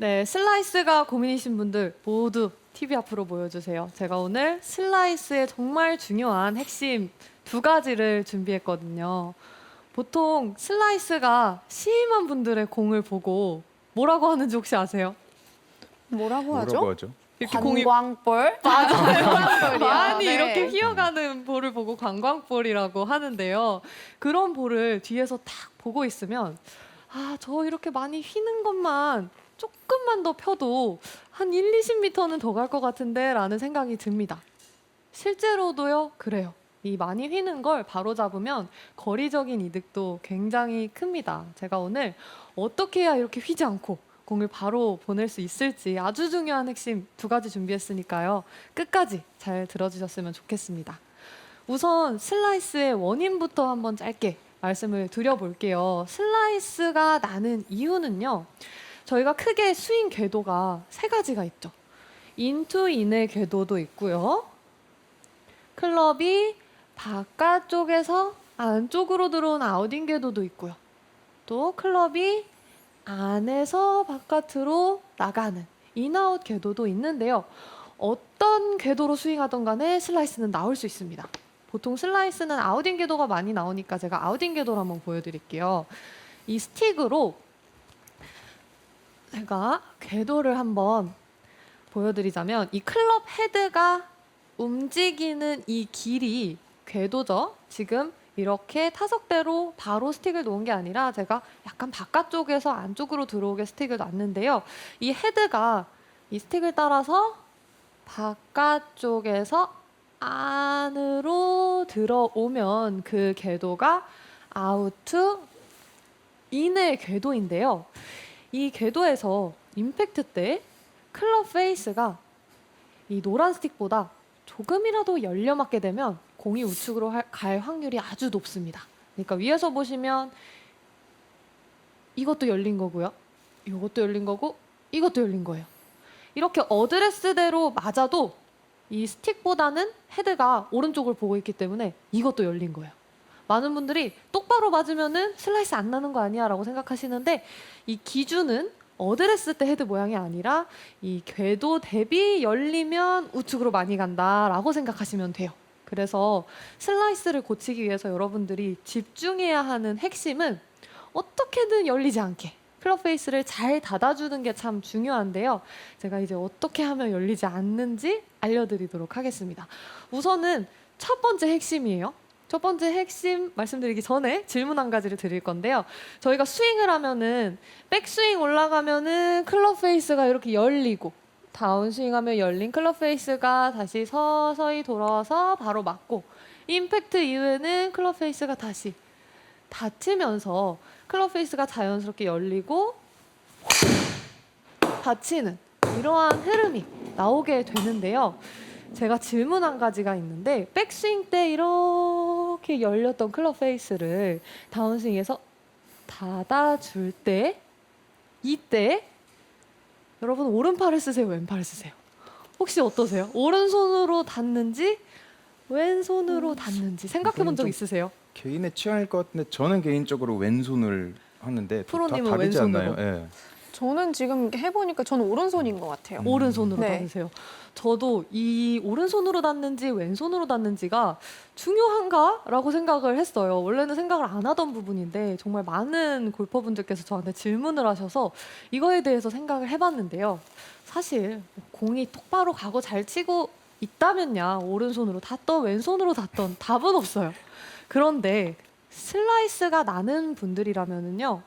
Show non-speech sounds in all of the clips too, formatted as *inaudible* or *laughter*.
네, 슬라이스가 고민이신 분들 모두 TV 앞으로 모여주세요. 제가 오늘 슬라이스의 정말 중요한 핵심 두 가지를 준비했거든요. 보통 슬라이스가 시임한 분들의 공을 보고 뭐라고 하는지 혹시 아세요? 뭐라고 하죠? 뭐라고 하죠? 이렇게 공이 *laughs* *laughs* 관광볼? 많이 많이 이렇게 휘어가는 볼을 보고 관광볼이라고 하는데요. 그런 볼을 뒤에서 딱 보고 있으면 아, 저 이렇게 많이 휘는 것만 조금만 더 펴도 한 1, 20m는 더 갈 것 같은데 라는 생각이 듭니다. 실제로도요, 그래요. 이 많이 휘는 걸 바로 잡으면 거리적인 이득도 굉장히 큽니다. 제가 오늘 어떻게 해야 이렇게 휘지 않고 공을 바로 보낼 수 있을지 아주 중요한 핵심 두 가지 준비했으니까요. 끝까지 잘 들어주셨으면 좋겠습니다. 우선 슬라이스의 원인부터 한번 짧게 말씀을 드려볼게요. 슬라이스가 나는 이유는요. 저희가 크게 스윙 궤도가 세 가지가 있죠. 인투 인의 궤도도 있고요. 클럽이 바깥쪽에서 안쪽으로 들어온 아웃인 궤도도 있고요. 또 클럽이 안에서 바깥으로 나가는 인아웃 궤도도 있는데요. 어떤 궤도로 스윙하던 간에 슬라이스는 나올 수 있습니다. 보통 슬라이스는 아웃인 궤도가 많이 나오니까 제가 아웃인 궤도를 한번 보여드릴게요. 이 스틱으로 제가 궤도를 한번 보여드리자면 이 클럽 헤드가 움직이는 이 길이 궤도죠. 지금 이렇게 타석대로 바로 스틱을 놓은 게 아니라 제가 약간 바깥쪽에서 안쪽으로 들어오게 스틱을 놨는데요. 이 헤드가 이 스틱을 따라서 바깥쪽에서 안으로 들어오면 그 궤도가 아우트 인의 궤도인데요. 이 궤도에서 임팩트 때 클럽 페이스가 이 노란 스틱보다 조금이라도 열려 맞게 되면 공이 우측으로 할- 갈 확률이 아주 높습니다. 그러니까 위에서 보시면 이것도 열린 거고요. 이것도 열린 거고 이것도 열린 거예요. 이렇게 어드레스대로 맞아도 이 스틱보다는 헤드가 오른쪽을 보고 있기 때문에 이것도 열린 거예요. 많은 분들이 똑바로 맞으면은 슬라이스 안 나는 거 아니야라고 생각하시는데 이 기준은 어드레스 때 헤드 모양이 아니라 이 궤도 대비 열리면 우측으로 많이 간다라고 생각하시면 돼요. 그래서 슬라이스를 고치기 위해서 여러분들이 집중해야 하는 핵심은 어떻게든 열리지 않게 클럽 페이스를 잘 닫아주는 게 참 중요한데요. 제가 이제 어떻게 하면 열리지 않는지 알려드리도록 하겠습니다. 우선은 첫 번째 핵심이에요. 첫 번째 핵심 말씀드리기 전에 질문 한 가지를 드릴 건데요. 저희가 스윙을 하면은 백스윙 올라가면은 클럽 페이스가 이렇게 열리고 다운스윙 하면 열린 클럽 페이스가 다시 서서히 돌아와서 바로 맞고 임팩트 이후에는 클럽 페이스가 다시 닫히면서 클럽 페이스가 자연스럽게 열리고 닫히는 이러한 흐름이 나오게 되는데요. 제가 질문 한 가지가 있는데 백스윙 때 이 렇게 열렸던 클럽 페이스를 다운스윙에서 닫아줄 때 이때 여러분 오른팔을 쓰세요 왼팔을 쓰세요 혹시 어떠세요 오른손으로 닿는지 왼손으로 닿는지 생각해 본적 좀- 있으세요 개인의 취향일 것 같은데 저는 개인적으로 왼손을 하는데 다 프로님은 다르지 왼손으로? 않나요? 예. 저는 지금 이렇게 해보니까 저는 오른손인 것 같아요. 음. 오른손으로 네. 닿으세요 저도 이 오른손으로 닿는지 왼손으로 닿는지가 중요한가라고 생각을 했어요 원래는 생각을 안 하던 부분인데 정말 많은 골퍼분들께서 저한테 질문을 하셔서 이거에 대해서 생각을 해봤는데요 사실 공이 똑바로 가고 잘 치고 있다면야 오른손으로 닿던 왼손으로 닿던 답은 없어요. 그런데 슬라이스가 나는 분들이라면은요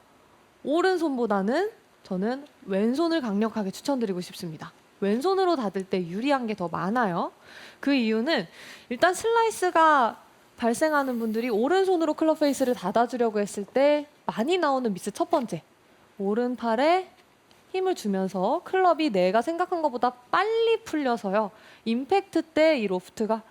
오른손보다는 저는 왼손을 강력하게 추천드리고 싶습니다. 왼손으로 닿을 때 유리한 게 더 많아요. 그 이유는 일단 슬라이스가 발생하는 분들이 오른손으로 클럽 페이스를 닫아주려고 했을 때 많이 나오는 미스 첫 번째 오른팔에 힘을 주면서 클럽이 내가 생각한 것보다 빨리 풀려서요. 임팩트 때 이 로프트가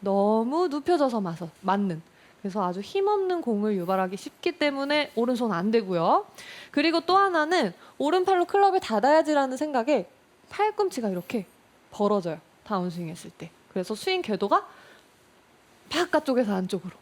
너무 눕혀져서 맞- 맞는 그래서 아주 힘없는 공을 유발하기 쉽기 때문에 오른손 안 되고요. 그리고 또 하나는 오른팔로 클럽을 닫아야지라는 생각에 팔꿈치가 이렇게 벌어져요. 다운스윙 했을 때. 그래서 스윙 궤도가 바깥쪽에서 안쪽으로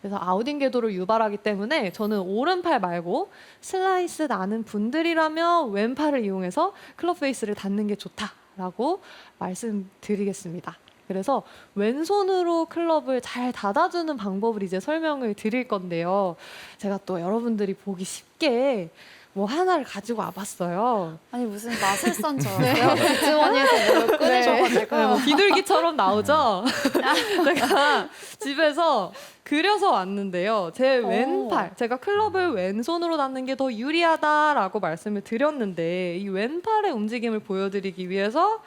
그래서 아웃인 궤도를 유발하기 때문에 저는 오른팔 말고 슬라이스 나는 분들이라면 왼팔을 이용해서 클럽 페이스를 닿는 게 좋다라고 말씀드리겠습니다. 그래서 왼손으로 클럽을 잘 닫아주는 방법을 이제 설명을 드릴 건데요. 제가 또 여러분들이 보기 쉽게 뭐 하나를 가지고 와봤어요. 아니 무슨 줄 알았어요. 주머니에서 뭘 꺼내셔가지고. 네, 뭐 비둘기처럼 나오죠. *laughs* 제가 집에서 그려서 왔는데요. 제 오. 왼팔, 제가 클럽을 왼손으로 닿는 게 더 유리하다라고 말씀을 드렸는데 이 왼팔의 움직임을 보여드리기 위해서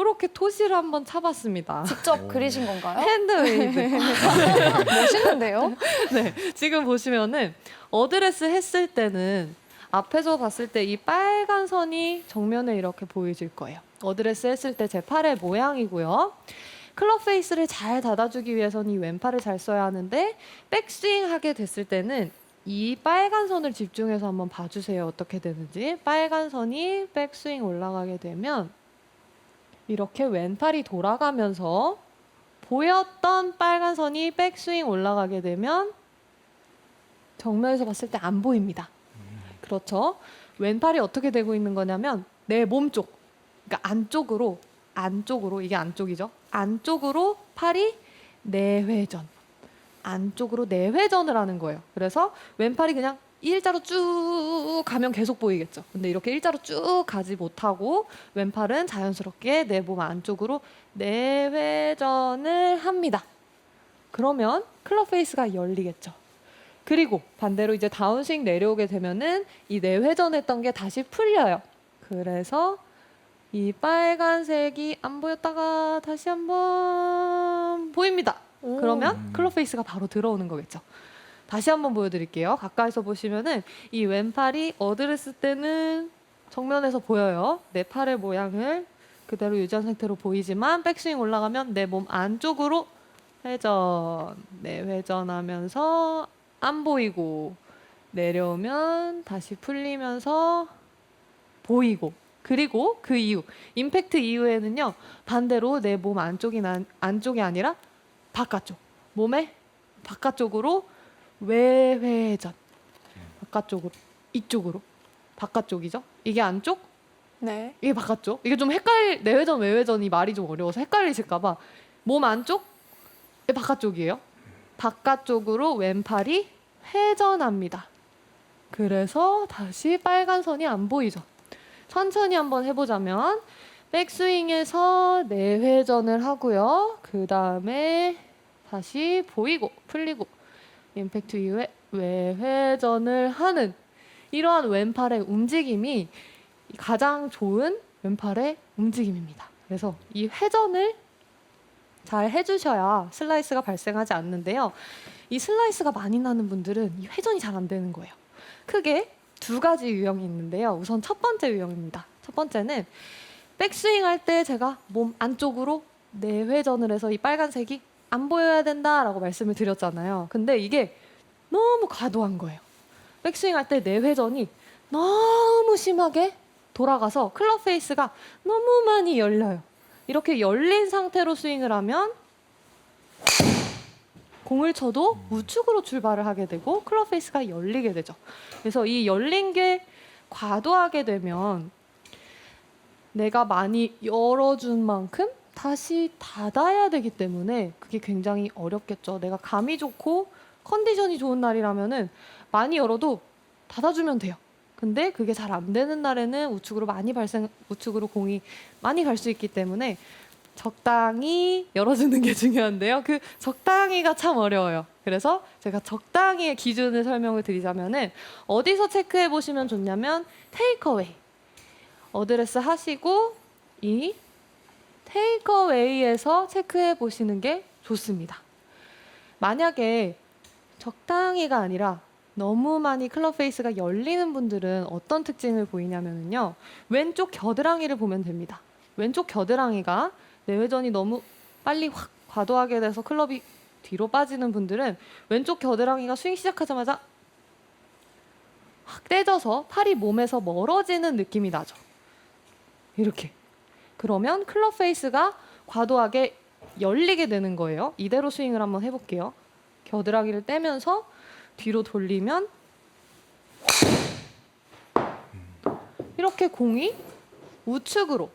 이렇게 토시를 한번 차봤습니다. 직접 그리신 건가요? 핸드웨이브. *laughs* 멋있는데요? 네, 지금 보시면은 어드레스 했을 때는 앞에서 봤을 때 이 빨간 선이 정면에 이렇게 보여질 거예요. 어드레스 했을 때 제 팔의 모양이고요. 클럽 페이스를 잘 닫아주기 위해서는 이 왼팔을 잘 써야 하는데 백스윙 하게 됐을 때는 이 빨간 선을 집중해서 한번 봐주세요. 어떻게 되는지. 빨간 선이 백스윙 올라가게 되면 이렇게 왼팔이 돌아가면서 보였던 빨간 선이 백스윙 올라가게 되면 정면에서 봤을 때 안 보입니다. 그렇죠. 왼팔이 어떻게 되고 있는 거냐면 내 몸 쪽, 그러니까 안쪽으로 안쪽으로 이게 안쪽이죠. 안쪽으로 팔이 내회전, 안쪽으로 내회전을 하는 거예요. 그래서 왼팔이 그냥 일자로 쭉 가면 계속 보이겠죠. 근데 이렇게 일자로 쭉 가지 못하고 왼팔은 자연스럽게 내 몸 안쪽으로 내회전을 합니다. 그러면 클럽 페이스가 열리겠죠. 그리고 반대로 이제 다운스윙 내려오게 되면은 이 내회전했던 게 다시 풀려요. 그래서 이 빨간색이 안 보였다가 다시 한번 보입니다. 오. 그러면 클럽 페이스가 바로 들어오는 거겠죠. 다시 한번 보여드릴게요. 가까이서 보시면은 이 왼팔이 어드레스 때는 정면에서 보여요. 내 팔의 모양을 그대로 유지한 상태로 보이지만 백스윙 올라가면 내 몸 안쪽으로 회전, 네 회전하면서 안 보이고 내려오면 다시 풀리면서 보이고 그리고 그 이후 임팩트 이후에는요 반대로 내 몸 안쪽이 난 안쪽이 아니라 바깥쪽 몸의 바깥쪽으로 외회전. 바깥쪽으로 이쪽으로. 바깥쪽이죠? 이게 안쪽? 네. 이게 바깥쪽? 이게 좀 헷갈 내회전 외회전이 말이 좀 어려워서 헷갈리실까봐. 몸 안쪽? 이 바깥쪽이에요? 바깥쪽으로 왼팔이 회전합니다. 그래서 다시 빨간 선이 안 보이죠. 천천히 한번 해보자면 백스윙에서 내회전을 하고요. 그 다음에 다시 보이고 풀리고 임팩트 이후에 외회전을 하는 이러한 왼팔의 움직임이 가장 좋은 왼팔의 움직임입니다. 그래서 이 회전을 잘 해주셔야 슬라이스가 발생하지 않는데요. 이 슬라이스가 많이 나는 분들은 이 회전이 잘 안 되는 거예요. 크게 두 가지 유형이 있는데요. 우선 첫 번째 유형입니다. 첫 번째는 백스윙 할 때 제가 몸 안쪽으로 내회전을 해서 이 빨간색이 안 보여야 된다라고 말씀을 드렸잖아요. 근데 이게 너무 과도한 거예요. 백스윙 할 때 내 회전이 너무 심하게 돌아가서 클럽 페이스가 너무 많이 열려요. 이렇게 열린 상태로 스윙을 하면 공을 쳐도 우측으로 출발을 하게 되고 클럽 페이스가 열리게 되죠. 그래서 이 열린 게 과도하게 되면 내가 많이 열어준 만큼 다시 닫아야 되기 때문에 그게 굉장히 어렵겠죠. 내가 감이 좋고 컨디션이 좋은 날이라면은 많이 열어도 닫아주면 돼요. 근데 그게 잘 안 되는 날에는 우측으로 많이 발생, 우측으로 공이 많이 갈 수 있기 때문에 적당히 열어주는 게 *laughs* 중요한데요. 그 적당히가 참 어려워요. 그래서 제가 적당히의 기준을 설명을 드리자면은 어디서 체크해 보시면 좋냐면 테이크어웨이. 어드레스 하시고 이 테이크어웨이에서 체크해 보시는 게 좋습니다. 만약에 적당히가 아니라 너무 많이 클럽 페이스가 열리는 분들은 어떤 특징을 보이냐면요. 왼쪽 겨드랑이를 보면 됩니다. 왼쪽 겨드랑이가 내회전이 너무 빨리 확 과도하게 돼서 클럽이 뒤로 빠지는 분들은 왼쪽 겨드랑이가 스윙 시작하자마자 확 떼져서 팔이 몸에서 멀어지는 느낌이 나죠. 이렇게. 그러면 클럽 페이스가 과도하게 열리게 되는 거예요. 이대로 스윙을 한번 해볼게요. 겨드랑이를 떼면서 뒤로 돌리면 이렇게 공이 우측으로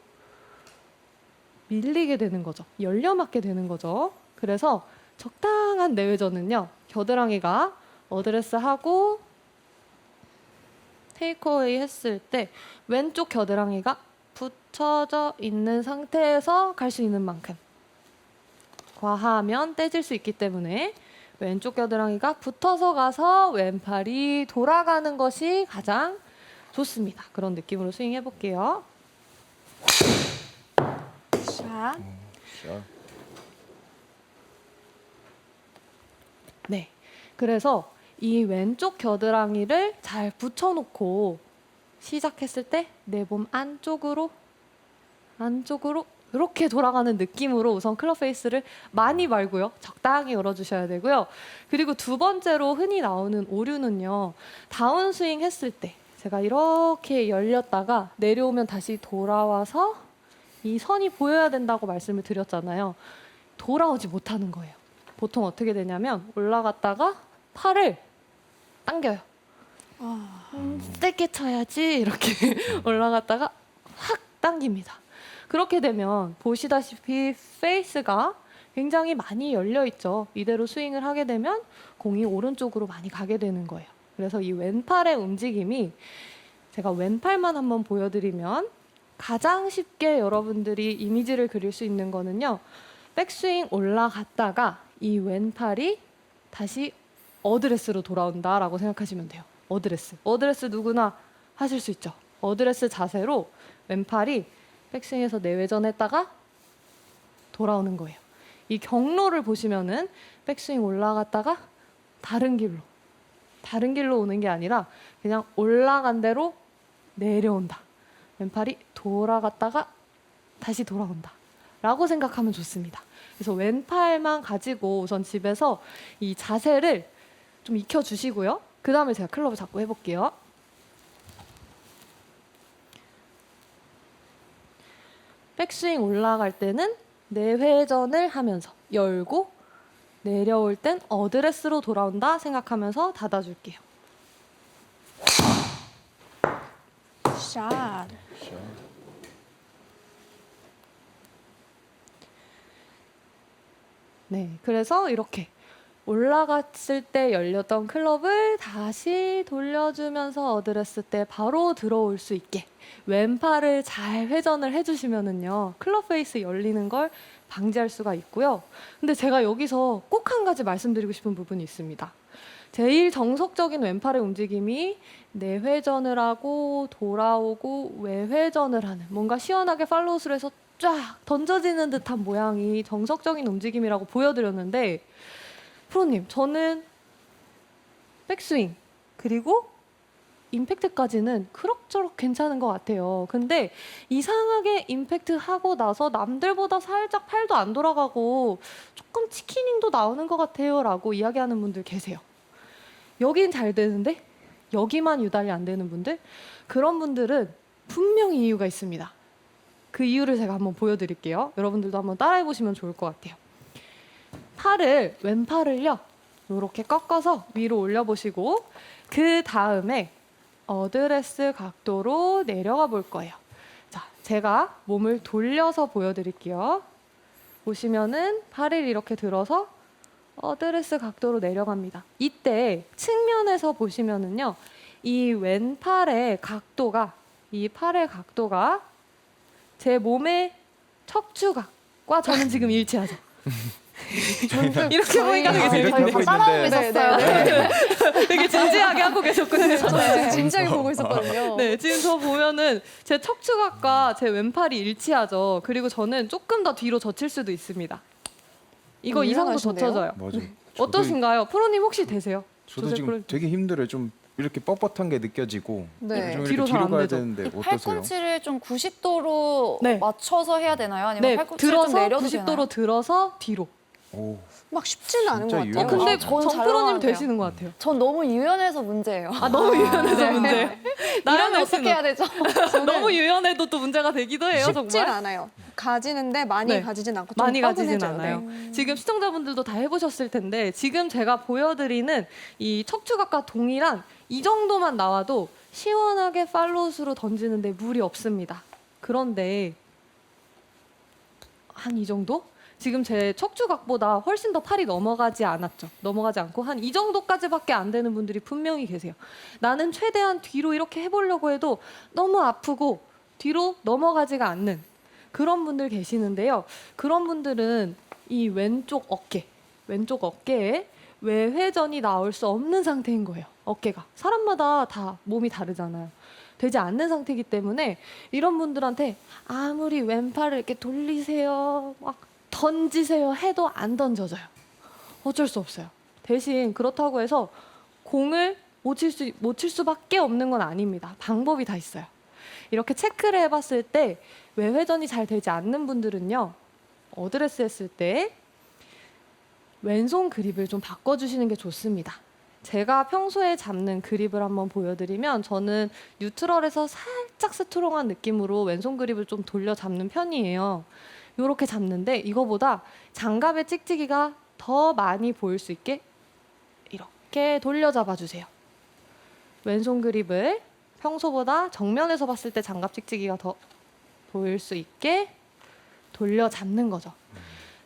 밀리게 되는 거죠. 열려 맞게 되는 거죠. 그래서 적당한 내외전은요. 겨드랑이가 어드레스 하고 테이크어웨이 했을 때 왼쪽 겨드랑이가 붙여져 있는 상태에서 갈 수 있는 만큼 과하면 떼질 수 있기 때문에 왼쪽 겨드랑이가 붙어서 가서 왼팔이 돌아가는 것이 가장 좋습니다. 그런 느낌으로 스윙 해 볼게요. 샷. 자, 네. 그래서 이 왼쪽 겨드랑이를 잘 붙여놓고 시작했을 때 내 몸 안쪽으로 안쪽으로 이렇게 돌아가는 느낌으로 우선 클럽 페이스를 많이 말고요. 적당히 열어주셔야 되고요. 그리고 두 번째로 흔히 나오는 오류는요. 다운 스윙 했을 때 제가 이렇게 열렸다가 내려오면 다시 돌아와서 이 선이 보여야 된다고 말씀을 드렸잖아요. 돌아오지 못하는 거예요. 보통 어떻게 되냐면 올라갔다가 팔을 당겨요. 아, 음, 세게 쳐야지 이렇게 *laughs* 올라갔다가 확 당깁니다. 그렇게 되면 보시다시피 페이스가 굉장히 많이 열려 있죠. 이대로 스윙을 하게 되면 공이 오른쪽으로 많이 가게 되는 거예요. 그래서 이 왼팔의 움직임이 제가 왼팔만 한번 보여드리면 가장 쉽게 여러분들이 이미지를 그릴 수 있는 거는요. 백스윙 올라갔다가 이 왼팔이 다시 어드레스로 돌아온다라고 생각하시면 돼요. 어드레스. 어드레스 누구나 하실 수 있죠. 어드레스 자세로 왼팔이 백스윙에서 내외전 했다가 돌아오는 거예요. 이 경로를 보시면은 백스윙 올라갔다가 다른 길로 다른 길로 오는 게 아니라 그냥 올라간 대로 내려온다. 왼팔이 돌아갔다가 다시 돌아온다. 라고 생각하면 좋습니다. 그래서 왼팔만 가지고 우선 집에서 이 자세를 좀 익혀주시고요. 그 다음에 제가 클럽을 잡고 해볼게요. 백스윙 올라갈 때는 내회전을 하면서 열고 내려올 땐 어드레스로 돌아온다 생각하면서 닫아줄게요. 샷. 자. 네, 그래서 이렇게 올라갔을 때 열렸던 클럽을 다시 돌려주면서 어드레스 때 바로 들어올 수 있게 왼팔을 잘 회전을 해주시면은요 클럽 페이스 열리는 걸 방지할 수가 있고요. 근데 제가 여기서 꼭 한 가지 말씀드리고 싶은 부분이 있습니다. 제일 정석적인 왼팔의 움직임이 내회전을 하고 돌아오고 외회전을 하는 뭔가 시원하게 팔로우스를 해서 쫙 던져지는 듯한 모양이 정석적인 움직임이라고 보여드렸는데 프로님 저는 백스윙 그리고 임팩트까지는 그럭저럭 괜찮은 것 같아요. 근데 이상하게 임팩트 하고 나서 남들보다 살짝 팔도 안 돌아가고 조금 치키닝도 나오는 것 같아요 라고 이야기하는 분들 계세요. 여긴 잘 되는데 여기만 유달리 안 되는 분들 그런 분들은 분명히 이유가 있습니다. 그 이유를 제가 한번 보여드릴게요. 여러분들도 한번 따라해 보시면 좋을 것 같아요. 팔을 왼팔을요 이렇게 꺾어서 위로 올려보시고 그 다음에 어드레스 각도로 내려가 볼 거예요. 자, 제가 몸을 돌려서 보여드릴게요. 보시면은 팔을 이렇게 들어서 어드레스 각도로 내려갑니다. 이때 측면에서 보시면은요, 이 왼팔의 각도가 이 팔의 각도가 제 몸의 척추각과 저는 지금 *laughs* 일치하죠. 이렇게 보니까 되게 아, 이렇게 재밌어요. 하고 따라오고 있는데. 있었어요. 네. *laughs* 되게 진지하게 하고 계셨거든요. 저는 진지하게 보고 있었거든요. 네, 지금 저 보면은 제 척추각과 제 왼팔이 일치하죠. 그리고 저는 조금 더 뒤로 젖힐 수도 있습니다. 이거 음, 이 정도 유연하신데요? 젖혀져요. 맞아. 어떠신가요? 프로님 혹시 되세요? 저도 지금 프로- 되게 힘들어요. 좀 이렇게 뻣뻣한 게 느껴지고 네. 좀 뒤로 이렇게 잘안 뒤로 가야 되죠. 되는데 이 어떠세요? 팔꿈치를 좀 90도로 네. 맞춰서 해야 되나요? 아니면 네, 팔꿈치를 좀 들어서 내려도 90도로 되나요? 들어서 뒤로. 오, 막 쉽지는 않은 것 진짜 같아요. 어. 근데 아, 정프로님 나가는데요. 되시는 것 같아요. 전 너무 유연해서 문제예요. 아 너무 유연해서 *laughs* 네. 문제. 이러면 나연아 어떻게 씨는 해야 되죠? *laughs* 너무 유연해도 또 문제가 되기도 해요. 쉽진 정말. 않아요. 가지는데 많이 네. 가지진 않고 좀 많이 가지진 뻐근해져요. 않아요. 네. 지금 시청자분들도 다 해보셨을 텐데 지금 제가 보여드리는 이 척추각과 동일한 이 정도만 나와도 시원하게 팔로우스로 던지는데 무리 없습니다. 그런데 한 이 정도? 지금 제 척추각보다 훨씬 더 팔이 넘어가지 않았죠. 넘어가지 않고 한 이 정도까지밖에 안 되는 분들이 분명히 계세요. 나는 최대한 뒤로 이렇게 해보려고 해도 너무 아프고 뒤로 넘어가지가 않는 그런 분들 계시는데요. 그런 분들은 이 왼쪽 어깨, 왼쪽 어깨에 외회전이 나올 수 없는 상태인 거예요. 어깨가 사람마다 다 몸이 다르잖아요. 되지 않는 상태이기 때문에 이런 분들한테 아무리 왼팔을 이렇게 돌리세요, 막 던지세요 해도 안 던져져요. 어쩔 수 없어요. 대신 그렇다고 해서 공을 못 칠 수, 못 칠 수밖에 없는 건 아닙니다. 방법이 다 있어요. 이렇게 체크를 해봤을 때 외회전이 잘 되지 않는 분들은요, 어드레스 했을 때 왼손 그립을 좀 바꿔주시는 게 좋습니다. 제가 평소에 잡는 그립을 한번 보여드리면 저는 뉴트럴에서 살짝 스트롱한 느낌으로 왼손 그립을 좀 돌려 잡는 편이에요. 이렇게 잡는데 이거보다 장갑의 찍찍이가 더 많이 보일 수 있게 이렇게 돌려 잡아주세요. 왼손 그립을 평소보다 정면에서 봤을 때 장갑 찍찍이가 더 보일 수 있게 돌려 잡는 거죠.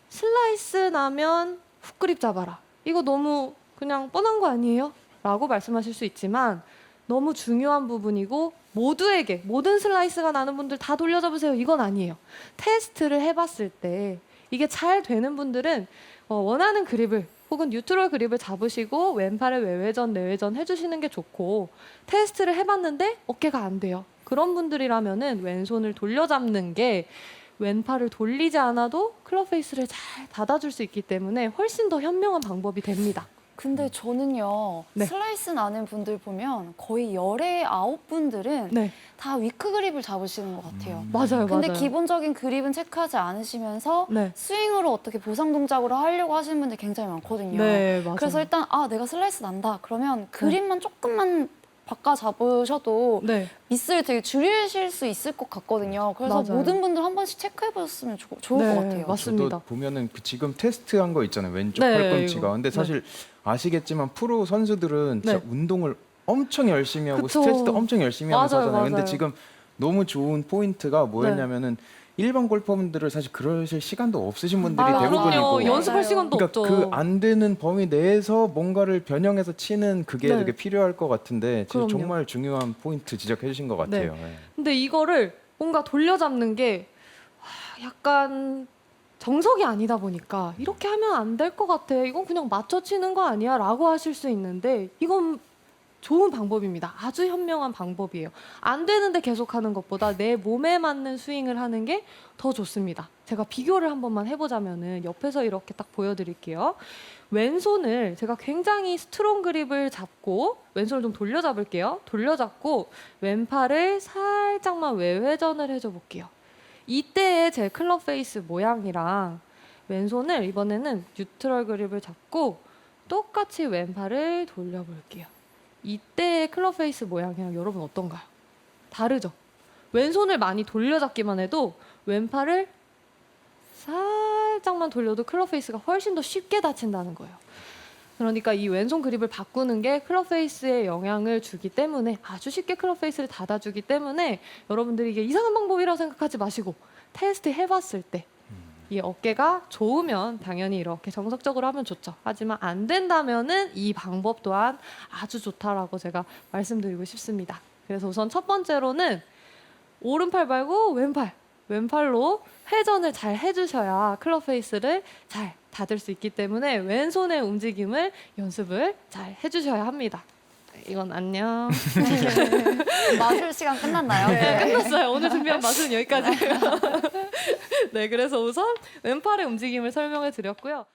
슬라이스 나면 훅 그립 잡아라. 이거 너무 그냥 뻔한 거 아니에요? 라고 말씀하실 수 있지만 너무 중요한 부분이고 모두에게 모든 슬라이스가 나는 분들 다 돌려잡으세요. 이건 아니에요. 테스트를 해봤을 때 이게 잘 되는 분들은 어, 원하는 그립을 혹은 뉴트럴 그립을 잡으시고 왼팔에 외회전 내회전 해주시는 게 좋고 테스트를 해봤는데 어깨가 안 돼요. 그런 분들이라면은 왼손을 돌려잡는 게 왼팔을 돌리지 않아도 클럽 페이스를 잘 닫아줄 수 있기 때문에 훨씬 더 현명한 방법이 됩니다. 근데 저는요 네. 슬라이스 나는 분들 보면 거의 열의 아홉 분들은 네, 다 위크 그립을 잡으시는 것 같아요. 음. 맞아요, 근데 맞아요. 기본적인 그립은 체크하지 않으시면서 네, 스윙으로 어떻게 보상 동작으로 하려고 하시는 분들 굉장히 많거든요. 네, 맞아요. 그래서 일단 아 내가 슬라이스 난다 그러면 그립만 조금만 바꿔 잡으셔도 네, 미스를 되게 줄이실 수 있을 것 같거든요. 그래서 맞아요. 모든 분들 한 번씩 체크해 보셨으면 좋- 좋을 네, 것 같아요. 맞습니다. 저도 보면은 그 지금 테스트한 거 있잖아요. 왼쪽 네, 팔꿈치가. 이거. 근데 네. 사실 아시겠지만 프로 선수들은 진짜 네. 운동을 엄청 열심히 하고 그쵸. 스트레스도 엄청 열심히 하면서 맞아요, 하잖아요. 근데 맞아요. 지금 너무 좋은 포인트가 뭐였냐면은 일반 골퍼분들은 사실 그러실 시간도 없으신 분들이 아, 대부분이고 그럼요. 연습할 맞아요. 시간도 그러니까 없죠. 그 안 되는 범위 내에서 뭔가를 변형해서 치는 그게 네. 되게 필요할 것 같은데 지금 그럼요. 정말 중요한 포인트 지적해 주신 것 같아요. 네. 근데 이거를 뭔가 돌려잡는 게 하, 약간 정석이 아니다 보니까 이렇게 하면 안 될 것 같아. 이건 그냥 맞춰 치는 거 아니야? 라고 하실 수 있는데 이건 좋은 방법입니다. 아주 현명한 방법이에요. 안 되는데 계속 하는 것보다 내 몸에 맞는 스윙을 하는 게 더 좋습니다. 제가 비교를 한 번만 해보자면은 옆에서 이렇게 딱 보여드릴게요. 왼손을 제가 굉장히 스트롱 그립을 잡고 왼손을 좀 돌려 잡을게요. 돌려 잡고 왼팔을 살짝만 외회전을 해줘 볼게요. 이때의 제 클럽 페이스 모양이랑 왼손을 이번에는 뉴트럴 그립을 잡고 똑같이 왼팔을 돌려볼게요. 이때의 클럽 페이스 모양이랑 여러분 어떤가요? 다르죠? 왼손을 많이 돌려잡기만 해도 왼팔을 살짝만 돌려도 클럽 페이스가 훨씬 더 쉽게 다친다는 거예요. 그러니까 이 왼손 그립을 바꾸는 게 클럽 페이스에 영향을 주기 때문에 아주 쉽게 클럽 페이스를 닫아주기 때문에 여러분들이 이게 이상한 방법이라고 생각하지 마시고 테스트 해봤을 때 이 어깨가 좋으면 당연히 이렇게 정석적으로 하면 좋죠. 하지만 안 된다면은 이 방법 또한 아주 좋다라고 제가 말씀드리고 싶습니다. 그래서 우선 첫 번째로는 오른팔 말고 왼팔, 왼팔로 회전을 잘 해주셔야 클럽 페이스를 잘 닫을 수 있기 때문에 왼손의 움직임을 연습을 잘 해주셔야 합니다. 이건 안녕. *laughs* 마술 시간 끝났나요? 네, 끝났어요. 오늘 준비한 맛은 여기까지예요. *laughs* 네, 그래서 우선 왼팔의 움직임을 설명해 드렸고요.